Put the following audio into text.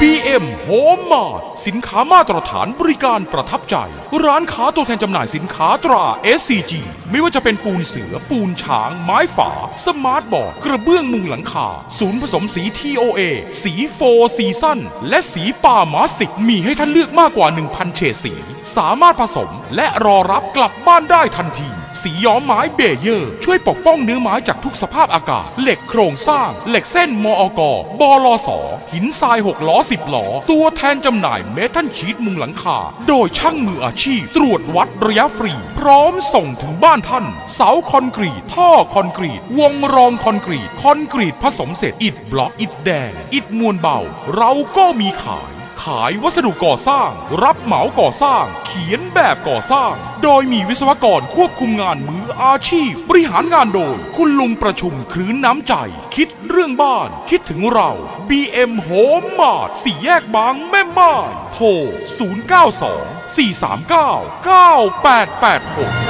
BM Home Mart สินค้ามาตรฐานบริการประทับใจ ร้านค้าตัวแทนจำหน่ายสินค้าตรา SCG ไม่ว่าจะเป็นปูนเสือปูนช้าง ไม้ฝา สมาร์ทบอร์ด กระเบื้องมุงหลังคา ศูนย์ผสมสี TOA สีโฟซีซั่นและสีป่ามาสติก มีให้ท่านเลือกมากกว่า 1,000 เฉดสี สามารถผสมและรอรับกลับบ้านได้ทันที สีย้อมไม้เบเยอร์ ช่วยปกป้องเนื้อไม้จากทุกสภาพอากาศ เหล็กโครงสร้าง เหล็กเส้นมออกบลสหินทราย 6 ล้อ 10 ล้อ ตัวแทนจำหน่ายเมทัลชีตมุงหลังคา โดยช่างมืออาชีพ ตรวจวัดระยะฟรี พร้อมส่งถึงบ้านท่าน เสาคอนกรีต ท่อคอนกรีต วงรองคอนกรีต คอนกรีตผสมเสร็จอิฐบล็อกอิฐแดง อิฐมวลเบา เราก็มีขาย ขายวัสดุก่อสร้าง รับเหมาก่อสร้าง เขียนแบบก่อสร้าง โดยมีวิศวกรควบคุมงานมืออาชีพ บริหารงานโดย คุณลุงประชุมคลื้นน้ำใจ คิดเรื่องบ้าน คิดถึงเรา BM Home Mart สี่แยกบางแม่ม่ายโทร 092 439 9886